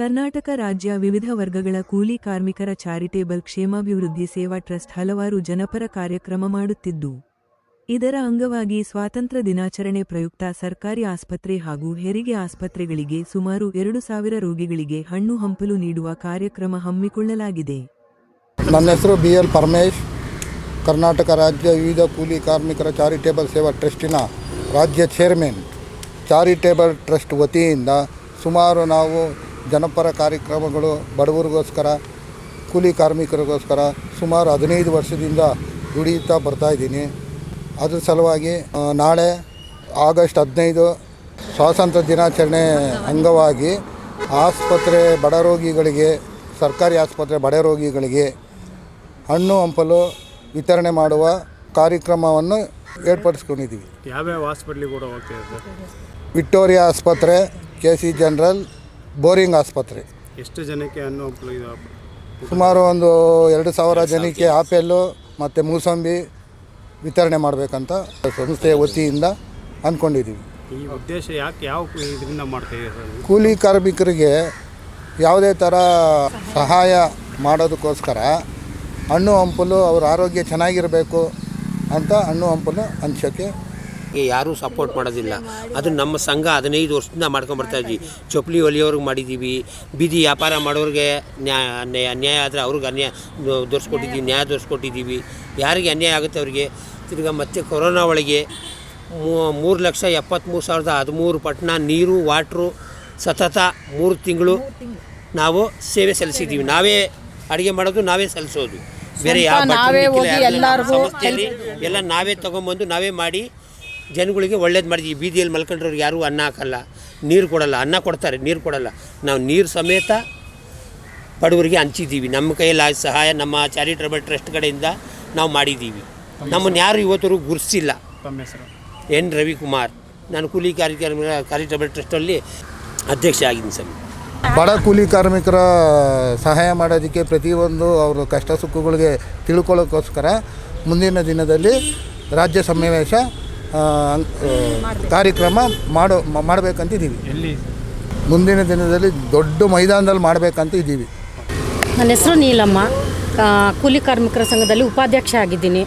ಕರ್ನಾಟಕ ರಾಜ್ಯ ವಿವಿಧ ವರ್ಗಗಳ ಕೂಲಿ ಕಾರ್ಮಿಕರ ಚಾರಿಟೇಬಲ್ ಕ್ಷೇಮಾಭಿವೃದ್ಧಿ ಸೇವಾ ಟ್ರಸ್ಟ್ ಹಲವಾರು ಜನಪರ ಕಾರ್ಯಕ್ರಮ ಮಾಡುತ್ತಿದ್ದು, ಇದರ ಅಂಗವಾಗಿ ಸ್ವಾತಂತ್ರ್ಯ ದಿನಾಚರಣೆ ಪ್ರಯುಕ್ತ ಸರ್ಕಾರಿ ಆಸ್ಪತ್ರೆ ಹಾಗೂ ಹೆರಿಗೆ ಆಸ್ಪತ್ರೆಗಳಿಗೆ ಸುಮಾರು ಎರಡು ಸಾವಿರ ರೋಗಿಗಳಿಗೆ ಹಣ್ಣು ಹಂಪಲು ನೀಡುವ ಕಾರ್ಯಕ್ರಮ ಹಮ್ಮಿಕೊಳ್ಳಲಾಗಿದೆ. ನನ್ನ ಹೆಸರು ಬಿ ಎಲ್ ಪರಮೇಶ್. ಕರ್ನಾಟಕ ರಾಜ್ಯ ವಿವಿಧ ಕೂಲಿ ಕಾರ್ಮಿಕರ ಚಾರಿಟೇಬಲ್ ಸೇವಾ ಟ್ರಸ್ಟಿನ ರಾಜ್ಯ ಚೇರ್ಮನ್. ಚಾರಿಟೇಬಲ್ ಟ್ರಸ್ಟ್ ವತಿಯಿಂದ ಸುಮಾರು ನಾವು ಜನಪರ ಕಾರ್ಯಕ್ರಮಗಳು ಬಡವರಿಗೋಸ್ಕರ ಕೂಲಿ ಕಾರ್ಮಿಕರಿಗೋಸ್ಕರ ಸುಮಾರು ಹದಿನೈದು ವರ್ಷದಿಂದ ದುಡಿಯುತ್ತಾ ಬರ್ತಾಯಿದ್ದೀನಿ ಅದ್ರ ಸಲುವಾಗಿ ನಾಳೆ ಆಗಸ್ಟ್ ಹದಿನೈದು ಸ್ವಾತಂತ್ರ್ಯ ದಿನಾಚರಣೆ ಅಂಗವಾಗಿ ಆಸ್ಪತ್ರೆ ಬಡ ರೋಗಿಗಳಿಗೆ ಸರ್ಕಾರಿ ಆಸ್ಪತ್ರೆ ಬಡ ರೋಗಿಗಳಿಗೆ ಹಣ್ಣು ಹಂಪಲು ವಿತರಣೆ ಮಾಡುವ ಕಾರ್ಯಕ್ರಮವನ್ನು ಏರ್ಪಡಿಸ್ಕೊಂಡಿದ್ದೀವಿ. ಯಾವ್ಯಾವ ಹಾಸ್ಪಿಟ್ಲಿಗೆ ಕೂಡ ಹೋಗ್ತೀವಿ ವಿಕ್ಟೋರಿಯಾ ಆಸ್ಪತ್ರೆ ಕೆ ಸಿ ಜನರಲ್ ಬೋರಿಂಗ್ ಆಸ್ಪತ್ರೆ. ಎಷ್ಟು ಜನಕ್ಕೆ ಹಣ್ಣು ಹಂಪಲು ಇದು ಸುಮಾರು ಒಂದು ಎರಡು ಸಾವಿರ ಜನಕ್ಕೆ ಆಪೆಲ್ಲು ಮತ್ತು ಮೂಸಂಬಿ ವಿತರಣೆ ಮಾಡಬೇಕಂತ ಸಂಸ್ಥೆಯ ವತಿಯಿಂದ ಅಂದ್ಕೊಂಡಿದ್ದೀವಿ. ಈ ಉದ್ದೇಶ ಯಾಕೆ ಯಾವ ಇದರಿಂದ ಮಾಡ್ತಾ ಕೂಲಿ ಕಾರ್ಮಿಕರಿಗೆ ಯಾವುದೇ ಥರ ಸಹಾಯ ಮಾಡೋದಕ್ಕೋಸ್ಕರ ಹಣ್ಣು ಹಂಪಲು ಅವ್ರ ಆರೋಗ್ಯ ಚೆನ್ನಾಗಿರಬೇಕು ಅಂತ ಹಣ್ಣು ಹಂಪಲು ಹಂಚೋಕ್ಕೆ ಗೆ ಯಾರೂ ಸಪೋರ್ಟ್ ಮಾಡೋದಿಲ್ಲ. ಅದು ನಮ್ಮ ಸಂಘ ಹದಿನೈದು ವರ್ಷದಿಂದ ಮಾಡ್ಕೊಂಬರ್ತಾ ಇದ್ವಿ. ಚಪ್ಪಲಿ ಹೊಲಿಯೋರ್ಗೆ ಮಾಡಿದ್ದೀವಿ ಬೀದಿ ವ್ಯಾಪಾರ ಮಾಡೋರಿಗೆ ನ್ಯಾಯ ಅನ್ಯಾಯ ಆದರೆ ಅವ್ರಿಗೆ ಅನ್ಯಾಯ ದೊರಿಸ್ಕೊಟ್ಟಿದ್ದೀವಿ ನ್ಯಾಯ ದೊರಿಸ್ಕೊಟ್ಟಿದ್ದೀವಿ ಯಾರಿಗೆ ಅನ್ಯಾಯ ಆಗುತ್ತೆ ಅವರಿಗೆ? ತಿರ್ಗಿ ಮತ್ತೆ ಕೊರೋನಾ ಒಳಗೆ ಮೂರು ಲಕ್ಷ ಎಪ್ಪತ್ತ್ಮೂರು ಸಾವಿರದ ಹದಿಮೂರು ಪಟ್ಟಣ ನೀರು ವಾಟ್ರು ಸತತ ಮೂರು ತಿಂಗಳು ನಾವು ಸೇವೆ ಸಲ್ಲಿಸಿದ್ದೀವಿ ನಾವೇ ಅಡುಗೆ ಮಾಡೋದು ನಾವೇ ಸಲ್ಲಿಸೋದು. ಬೇರೆ ಯಾವ ಎಲ್ಲ ನಾವೇ ತೊಗೊಂಬಂದು ನಾವೇ ಮಾಡಿ ಜನಗಳಿಗೆ ಒಳ್ಳೇದು ಮಾಡಿದ್ವಿ ಬೀದಿಯಲ್ಲಿ ಮಲ್ಕೊಂಡ್ರವ್ರಿಗೆ ಯಾರೂ ಅನ್ನ ಹಾಕಲ್ಲ, ನೀರು ಕೊಡಲ್ಲ, ಅನ್ನ ಕೊಡ್ತಾರೆ, ನೀರು ಕೊಡಲ್ಲ. ನಾವು ನೀರು ಸಮೇತ ಬಡವರಿಗೆ ಹಂಚಿದ್ದೀವಿ. ನಮ್ಮ ಕೈಯಲ್ಲಿ ಆ ಸಹಾಯ, ನಮ್ಮ ಚಾರಿಟಬಲ್ ಟ್ರಸ್ಟ್ ಕಡೆಯಿಂದ ನಾವು ಮಾಡಿದ್ದೀವಿ. ನಮ್ಮನ್ನು ಯಾರು ಇವತ್ತವರೆಗೂ ಗುರ್ಸಿಲ್ಲ. ಎನ್. ರವಿಕುಮಾರ್, ನಾನು ಕೂಲಿ ಕಾರ್ಯಕ್ರಮ, ಚಾರಿಟಬಲ್ ಟ್ರಸ್ಟಲ್ಲಿ ಅಧ್ಯಕ್ಷ ಆಗಿದ್ದೀನಿ ಸರ್. ಬಡ ಕೂಲಿ ಕಾರ್ಮಿಕರ ಸಹಾಯ ಮಾಡೋದಕ್ಕೆ ಪ್ರತಿಯೊಂದು ಅವರ ಕಷ್ಟ ಸುಖಗಳಿಗೆ ತಿಳ್ಕೊಳ್ಳೋಕ್ಕೋಸ್ಕರ ಮುಂದಿನ ದಿನದಲ್ಲಿ ರಾಜ್ಯ ಸಮಾವೇಶ ಕಾರ್ಯಕ್ರಮ ಮಾಡೋ ಮಾಡಬೇಕಂತಿದ್ದೀವಿ. ಎಲ್ಲಿ? ಮುಂದಿನ ದಿನದಲ್ಲಿ ದೊಡ್ಡ ಮೈದಾನದಲ್ಲಿ ಮಾಡಬೇಕಂತ ಇದ್ದೀವಿ ನನ್ನ ಹೆಸರು ನೀಲಮ್ಮ. ಕೂಲಿ ಕಾರ್ಮಿಕರ ಸಂಘದಲ್ಲಿ ಉಪಾಧ್ಯಕ್ಷ ಆಗಿದ್ದೀನಿ.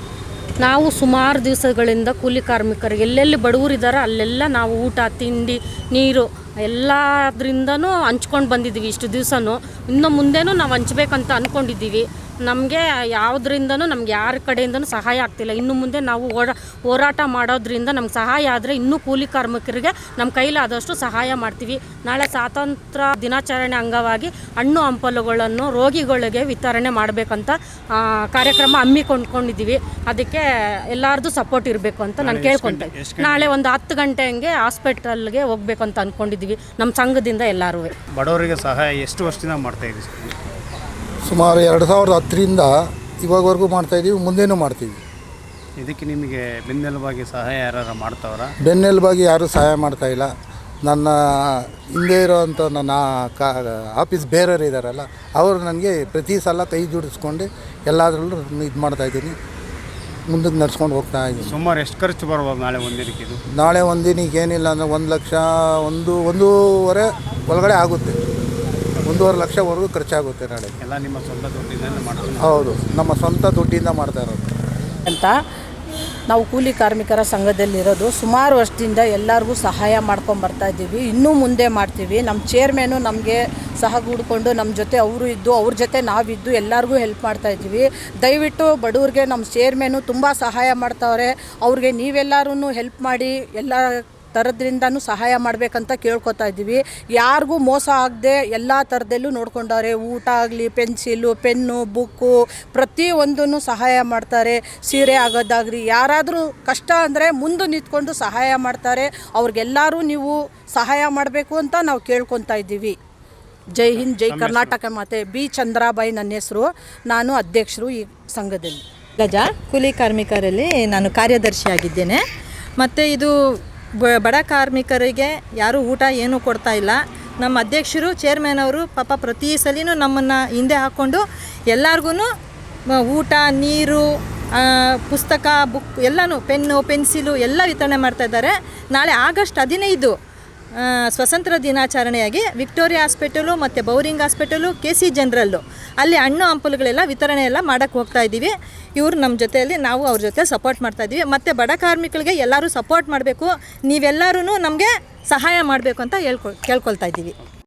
ನಾವು ಸುಮಾರು ದಿವಸಗಳಿಂದ ಕೂಲಿ ಕಾರ್ಮಿಕರಿಗೆ ಎಲ್ಲೆಲ್ಲಿ ಬಡವರಿದ್ದಾರೋ ಅಲ್ಲೆಲ್ಲ ನಾವು ಊಟ ತಿಂಡಿ ನೀರು ಎಲ್ಲದ್ರಿಂದನೂ ಹಂಚ್ಕೊಂಡು ಬಂದಿದ್ದೀವಿ ಇಷ್ಟು ದಿವಸನೂ. ಇನ್ನು ಮುಂದೆನೂ ನಾವು ಹಂಚ್ಬೇಕಂತ ಅಂದ್ಕೊಂಡಿದ್ದೀವಿ ನಮಗೆ ಯಾವುದರಿಂದನೂ ನಮ್ಗೆ ಯಾರ ಕಡೆಯಿಂದನೂ ಸಹಾಯ ಆಗ್ತಿಲ್ಲ. ಇನ್ನು ಮುಂದೆ ನಾವು ಓಡಾ ಹೋರಾಟ ಮಾಡೋದ್ರಿಂದ ನಮ್ಗೆ ಸಹಾಯ ಆದರೆ ಇನ್ನೂ ಕೂಲಿ ಕಾರ್ಮಿಕರಿಗೆ ನಮ್ಮ ಕೈಲಾದಷ್ಟು ಸಹಾಯ ಮಾಡ್ತೀವಿ. ನಾಳೆ ಸ್ವಾತಂತ್ರ್ಯ ದಿನಾಚರಣೆ ಅಂಗವಾಗಿ ಹಣ್ಣು ಹಂಪಲುಗಳನ್ನು ರೋಗಿಗಳಿಗೆ ವಿತರಣೆ ಮಾಡಬೇಕಂತ ಕಾರ್ಯಕ್ರಮ ಹಮ್ಮಿಕೊಂಡ್ಕೊಂಡಿದ್ದೀವಿ. ಅದಕ್ಕೆ ಎಲ್ಲರದ್ದು ಸಪೋರ್ಟ್ ಇರಬೇಕು ಅಂತ ನಾನು ಕೇಳ್ಕೊಂಡೆ. ನಾಳೆ ಒಂದು ಹತ್ತು ಗಂಟೆ ಹಂಗೆ ಹಾಸ್ಪಿಟಲ್ಗೆ ಹೋಗ್ಬೇಕಂತ ಅಂತ ಅಂದ್ಕೊಂಡಿದ್ದೀವಿ ನಮ್ಮ ಸಂಘದಿಂದ ಎಲ್ಲರೂ ಬಡವರಿಗೆ ಸಹಾಯ ಎಷ್ಟು ವರ್ಷದಿಂದ ಮಾಡ್ತಾ ಇದ್ದೀವಿ ಸುಮಾರು ಎರಡು ಸಾವಿರದ ಹತ್ತರಿಂದ ಇವಾಗವರೆಗೂ ಮಾಡ್ತಾಯಿದ್ದೀವಿ ಮುಂದೇನೂ ಮಾಡ್ತೀವಿ ಇದಕ್ಕೆ ನಿಮಗೆ ಬೆನ್ನೆಲುಬಾಗಿ ಸಹಾಯ ಯಾರು ಮಾಡ್ತಾವ್ರ? ಬೆನ್ನೆಲುಬಾಗಿ ಯಾರೂ ಸಹಾಯ ಮಾಡ್ತಾ ಇಲ್ಲ. ನನ್ನ ಹಿಂದೆ ಇರೋವಂಥ ನನ್ನ ಕಾ ಆಫೀಸ್ ಬೇರೆಯವರು ಇದ್ದಾರಲ್ಲ ಅವರು ನನಗೆ ಪ್ರತಿ ಸಲ ಕೈ ಜೋಡಿಸ್ಕೊಂಡು ಎಲ್ಲದರಲ್ಲೂ ಇದು ಮಾಡ್ತಾಯಿದ್ದೀನಿ ಮುಂದಕ್ಕೆ ನಡ್ಸ್ಕೊಂಡು ಹೋಗ್ತಾ ಇದ್ದೀನಿ. ಸುಮಾರು ಎಷ್ಟು ಖರ್ಚು ಬರ್ಬೋದು ನಾಳೆ ಒಂದಿನಕ್ಕೆ ಇದು? ನಾಳೆ ಒಂದಿನಕ್ಕೆ ಏನಿಲ್ಲ ಅಂದರೆ ಒಂದು ಲಕ್ಷ ಒಂದು ಒಂದೂವರೆ ಒಳಗಡೆ ಆಗುತ್ತೆ. ಒಂದೂವರೆ ಲಕ್ಷವರೆಗೂ ಖರ್ಚಾಗುತ್ತೆ ನಾಳೆ. ಎಲ್ಲ ನಿಮ್ಮ ಸ್ವಂತ ದುಡ್ಡಿಂದ ಮಾಡ್ತೀವಿ ಹೌದು ನಮ್ಮ ಸ್ವಂತ ದುಡ್ಡಿಂದ ಮಾಡ್ತಾ ಇರೋದು. ಅಂತ ನಾವು ಕೂಲಿ ಕಾರ್ಮಿಕರ ಸಂಘದಲ್ಲಿರೋದು ಸುಮಾರು ವರ್ಷದಿಂದ ಎಲ್ಲರಿಗೂ ಸಹಾಯ ಮಾಡ್ಕೊಂಡು ಇದ್ದೀವಿ. ಇನ್ನೂ ಮುಂದೆ ಮಾಡ್ತೀವಿ. ನಮ್ಮ ಚೇರ್ಮೇನು ನಮಗೆ ಸಹಗೂಡ್ಕೊಂಡು ನಮ್ಮ ಜೊತೆ ಅವರು ಇದ್ದು, ಅವ್ರ ಜೊತೆ ನಾವಿದ್ದು ಎಲ್ಲರಿಗೂ ಹೆಲ್ಪ್ ಮಾಡ್ತಾ ಇದ್ದೀವಿ. ದಯವಿಟ್ಟು ಬಡವ್ರಿಗೆ ನಮ್ಮ ಚೇರ್ಮೇನು ತುಂಬ ಸಹಾಯ ಮಾಡ್ತಾವ್ರೆ. ಅವ್ರಿಗೆ ನೀವೆಲ್ಲರೂ ಹೆಲ್ಪ್ ಮಾಡಿ ಎಲ್ಲ ಥರದ್ರಿಂದನೂ ಸಹಾಯ ಮಾಡಬೇಕಂತ ಕೇಳ್ಕೊತಾ ಇದ್ದೀವಿ. ಯಾರಿಗೂ ಮೋಸ ಆಗದೆ ಎಲ್ಲ ಥರದಲ್ಲೂ ನೋಡ್ಕೊಂಡವ್ರೆ ಊಟ ಆಗಲಿ ಪೆನ್ಸಿಲು ಪೆನ್ನು ಬುಕ್ಕು ಪ್ರತಿಯೊಂದನ್ನು ಸಹಾಯ ಮಾಡ್ತಾರೆ. ಸೀರೆ ಆಗೋದಾಗ್ಲಿ ಯಾರಾದರೂ ಕಷ್ಟ ಅಂದರೆ ಮುಂದೆ ನಿಂತ್ಕೊಂಡು ಸಹಾಯ ಮಾಡ್ತಾರೆ. ಅವ್ರಿಗೆಲ್ಲರೂ ನೀವು ಸಹಾಯ ಮಾಡಬೇಕು ಅಂತ ನಾವು ಕೇಳ್ಕೊತಾ ಇದ್ದೀವಿ. ಜೈ ಹಿಂದ್ ಜೈ ಕರ್ನಾಟಕ ಮಾತೆ. ಬಿ ಚಂದ್ರಾಬಾಯಿ ನನ್ನ ಹೆಸರು. ನಾನು ಅಧ್ಯಕ್ಷರು ಈ ಸಂಘದಲ್ಲಿ. ಗಜ ಕೂಲಿ ಕಾರ್ಮಿಕರಲ್ಲಿ ನಾನು ಕಾರ್ಯದರ್ಶಿಯಾಗಿದ್ದೇನೆ. ಮತ್ತು ಇದು ಬಡ ಕಾರ್ಮಿಕರಿಗೆ ಯಾರೂ ಊಟ ಏನೂ ಕೊಡ್ತಾ ಇಲ್ಲ. ನಮ್ಮ ಅಧ್ಯಕ್ಷರು ಚೇರ್ಮನ್ ಅವರು ಪಾಪ ಪ್ರತಿ ಸಲಿನೂ ನಮ್ಮನ್ನು ಹಿಂದೆ ಹಾಕ್ಕೊಂಡು ಎಲ್ಲರಿಗೂ ಊಟ, ನೀರು ಪುಸ್ತಕ, ಬುಕ್ ಎಲ್ಲನೂ, ಪೆನ್ನು, ಪೆನ್ಸಿಲು ಎಲ್ಲ ವಿತರಣೆ ಮಾಡ್ತಾ ಇದ್ದಾರೆ. ನಾಳೆ ಆಗಸ್ಟ್ ಹದಿನೈದು ಸ್ವತಂತ್ರ ದಿನಾಚರಣೆಯಾಗಿ ವಿಕ್ಟೋರಿಯಾ ಹಾಸ್ಪಿಟಲು ಮತ್ತು Bowring hospital K C general. ಅಲ್ಲಿ ಹಣ್ಣು ಹಂಪಲುಗಳೆಲ್ಲ ವಿತರಣೆ ಎಲ್ಲ ಮಾಡೋಕ್ಕೆ ಹೋಗ್ತಾ ಇದ್ದೀವಿ. ಇವರು ನಮ್ಮ ಜೊತೆಯಲ್ಲಿ ನಾವು ಅವ್ರ ಜೊತೆ ಸಪೋರ್ಟ್ ಮಾಡ್ತಾ ಇದ್ದೀವಿ. ಮತ್ತು ಬಡ ಕಾರ್ಮಿಕರಿಗೆ ಎಲ್ಲರೂ ಸಪೋರ್ಟ್ ಮಾಡಬೇಕು. ನೀವೆಲ್ಲರೂ ನಮಗೆ ಸಹಾಯ ಮಾಡಬೇಕು ಅಂತ ಹೇಳ್ಕೊ ಕೇಳ್ಕೊಳ್ತಾ ಇದ್ದೀವಿ.